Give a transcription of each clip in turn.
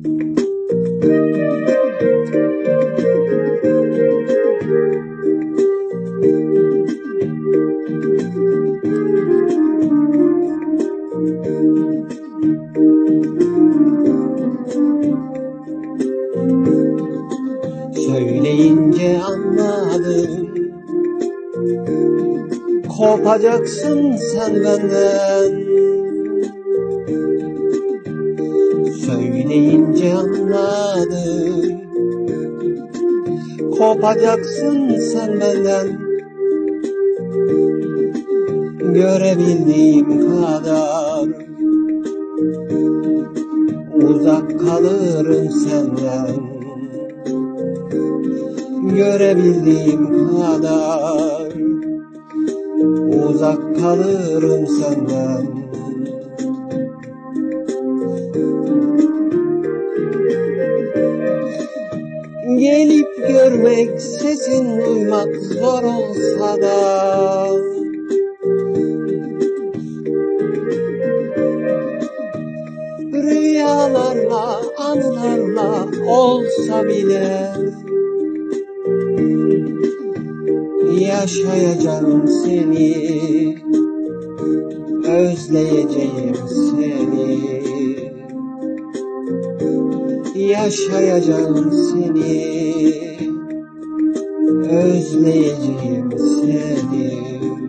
Söyleyince anladım. Kopacaksın sen benden Söyleyince anladım Kopacaksın sen benden. Görebildiğim kadar. Uzak kalırım senden. Görebildiğim kadar. Uzak kalırım senden Gelip görmek, sesin duymak zor olsa da. Rüyalarla, anılarla olsa bile Yaşayacağım seni Özleyeceğim seni Yaşayacağım seni. Özleyeceğim seni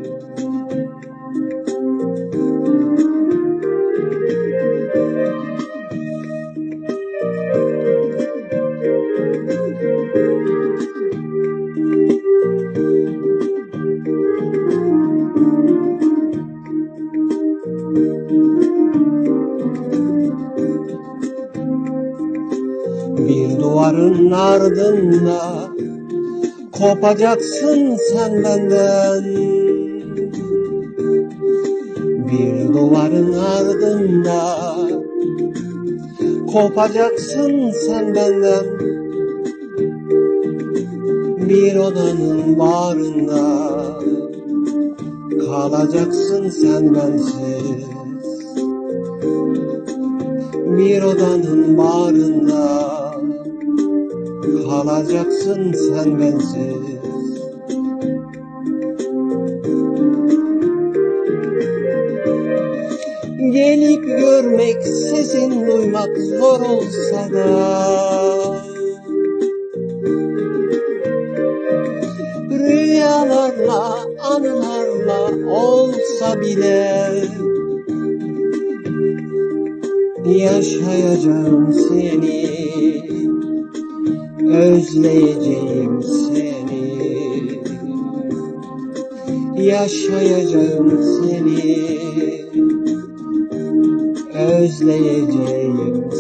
Bir duvarın ardında. Kopacaksın sen benden. Bir duvarın ardında. Kopacaksın sen benden. Bir odanın bağrında. Kalacaksın sen bensiz. Bir odanın bağrında kalacaksın sen bensiz. Gelip görmek, sesin duymak zor olsa da. Rüyalarla, anılarla olsa bile. Yaşayacağım seni Özleyeceğim seni. Yaşayacağım seni. Özleyeceğim